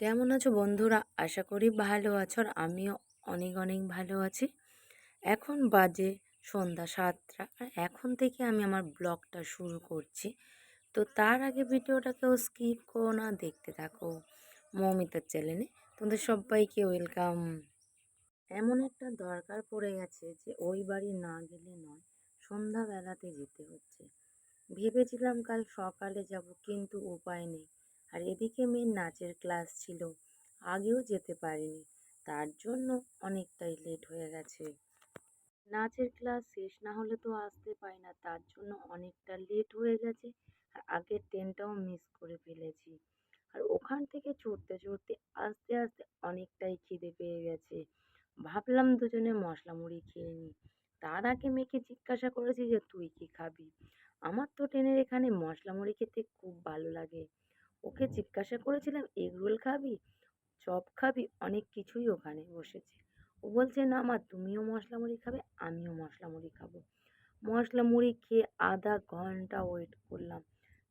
কেমন আছো বন্ধুরা? আশা করি ভালো আছো আর আমিও অনেক অনেক ভালো আছি। এখন বাজে সন্ধ্যা সাতটা আর এখন থেকে আমি আমার ব্লগটা শুরু করছি। তো তার আগে ভিডিওটাকেও স্কিপ করো না, দেখতে থাকো মৌমিতার চ্যানেলে। তোমাদের সবাইকে ওয়েলকাম। এমন একটা দরকার পড়ে গেছে যে ওই বাড়ি না গেলে নয়, সন্ধ্যাবেলাতে যেতে হচ্ছে। ভেবেছিলাম কাল সকালে যাব কিন্তু উপায় নেই। আর এদিকে মেয়ের নাচের ক্লাস ছিল। আগেও যেতে পারিনি। তার জন্য অনেকটাই লেট হয়ে গেছে। নাচের ক্লাস শেষ না হলে তো আসতে পারি না। তার জন্য অনেকটা লেট হয়ে গেছে আর আগের ট্রেনটাও মিস করে ফেলেছি। আর ওখান থেকে চড়তে চড়তে আস্তে আস্তে অনেকটাই খিদে পেয়ে গেছে। ভাবলাম দুজনে মশলা মুড়ি খেয়ে নিই। তার আগে মেয়েকে জিজ্ঞাসা করেছি যে, তুই কি খাবি? আমার তো ট্রেনের এখানে মশলা মুড়ি খেতে খুব ভালো লাগে। ওকে জিজ্ঞাসা করেছিলাম এগরোল খাবি? চপ খাবি? অনেক কিছুই ওখানে বসেছে। ও বলছে, না মা, তুমিও মশলা মুড়ি খাবে, আমিও মশলা মুড়ি খাব। মশলা মুড়ি খেয়ে আধা ঘণ্টা ওয়েট করলাম।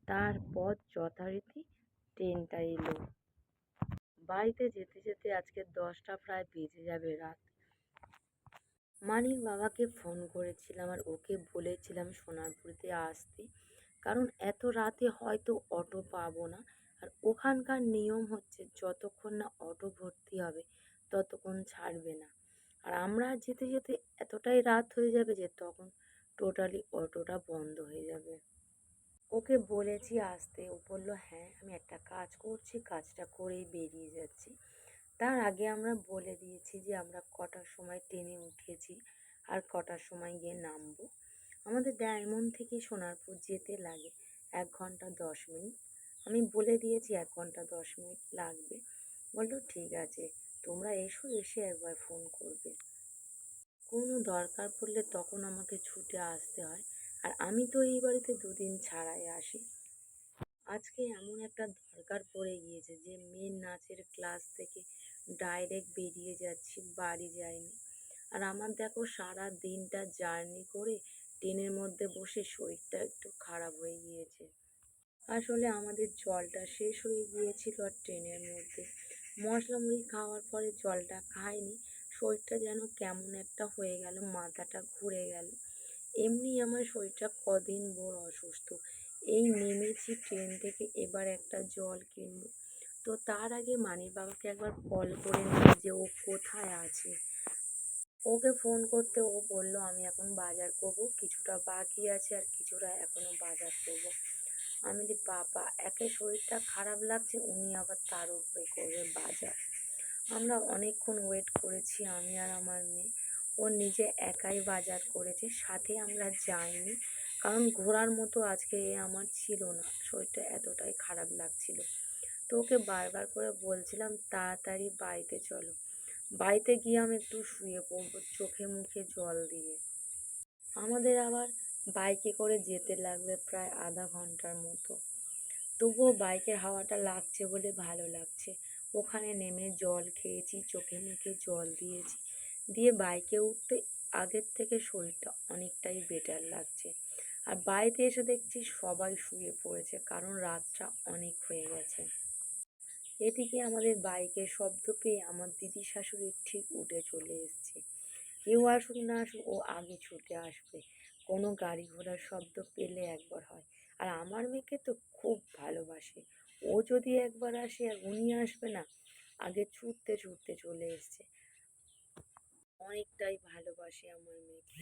তারপর যথারীতি ট্রেনটা এলো। বাড়িতে যেতে যেতে আজকে দশটা প্রায় বেজে যাবে রাত। মানির বাবাকে ফোন করেছিলাম আর ওকে বলেছিলাম সোনারপুরিতে আসতে। কারণ এত রাতে হয়তো অটো পাবো না। আর ওখানকার নিয়ম হচ্ছে যতক্ষণ না অটো ভর্তি হবে, ততক্ষণ ছাড়বে না। আর আমরা যেতে যেতে এতটাই রাত হয়ে যাবে যে তখন টোটালি অটোটা বন্ধ হয়ে যাবে। ওকে বলেছি আসতে, ও বলল হ্যাঁ আমি একটা কাজ করছি, কাজটা করেই বেরিয়ে যাচ্ছি। তার আগে আমরা বলে দিয়েছি যে আমরা কটার সময় ট্রেনে উঠেছি, আর কটার সময় গিয়ে নামবো। আমাদের ডায়মন্ড থেকে সোনারপুর যেতে লাগে এক ঘণ্টা দশ মিনিট। আমি বলে দিয়েছি এক ঘণ্টা দশ মিনিট লাগবে। বলল, ঠিক আছে, তোমরা এসো, এসে একবার ফোন করবে। কোনো দরকার পড়লে তখন আমাকে ছুটে আসতে হয়। আর আমি তো এই বাড়িতে দুদিন ছাড়াই আসি। আজকে এমন একটা দরকার পড়ে গিয়েছে যে মেয়ের নাচের ক্লাস থেকে ডাইরেক্ট বেরিয়ে যাচ্ছি, বাড়ি যাইনি। আর আমার দেখো সারা দিনটা জার্নি করে ট্রেনের মধ্যে বসে শরীরটা একটু খারাপ হয়ে গিয়েছে। আসলে আমাদের জলটা শেষ হয়ে গিয়েছিল আর ট্রেনের মধ্যে। মশলা মুড়ি খাওয়ার পরে জলটা খাইনি। শরীরটা যেন কেমন একটা হয়ে গেল, মাথাটা ঘুরে গেল। এমনি আমার শরীরটা কদিন ভোর অসুস্থ। এই নেমেছি ট্রেন থেকে এবার একটা জল কিনবো। তো তার আগে মানির বাবাকে একবার কল করে নিই যে ও কোথায় আছে। ওকে ফোন করতে ও বলল, আমি এখন বাজার করব। কিছুটা বাকি আছে আর কিছুটা এখনও বাজার করব। আমি বলি, বাবা, একে শরীরটা খারাপ লাগছে, উনি আবার তার উপরে করবে বাজার। আমরা অনেকক্ষণ ওয়েট করেছি, আমি আর আমার মেয়ে। ও নিজে একাই বাজার করেছে, সাথে আমরা যাইনি, কারণ ঘোরার মতো আজকে এ আমার ছিল না, শরীরটা এতটাই খারাপ লাগছিল। তো ওকে বারবার করে বলছিলাম, তাড়াতাড়ি বাড়িতে চলো। বাড়িতে গিয়ে আমি একটু শুয়ে পড়ব, চোখে মুখে জল দিয়ে। আমাদের আবার বাইকে করে যেতে লাগবে প্রায় আধা ঘণ্টার মতো। তবুও বাইকের হাওয়াটা লাগছে বলে ভালো লাগছে। ওখানে নেমে জল খেয়েছি, চোখে মুখে জল দিয়েছি। দিয়ে বাইকে উঠতে আগের থেকে শরীরটা অনেকটাই বেটার লাগছে। আর বাড়িতে এসে দেখছি সবাই শুয়ে পড়েছে, কারণ রাতটা অনেক হয়ে গেছে। এদিকে আমাদের বাইকের শব্দ পেয়ে আমার দিদি শাশুড়ি ঠিক উঠে চলে এসছে। কেউ আসুক না আসুক, ও আগে ছুটে আসবে। কোনো গাড়ি ঘোড়ার শব্দ পেলে একবার হয়। আর আমার মেয়েকে তো খুব ভালোবাসে। ও যদি একবার আসে আর উনি আসবে না, আগে ছুটতে ছুটতে চলে এসছে। অনেকটাই ভালোবাসে আমার মেয়েকে।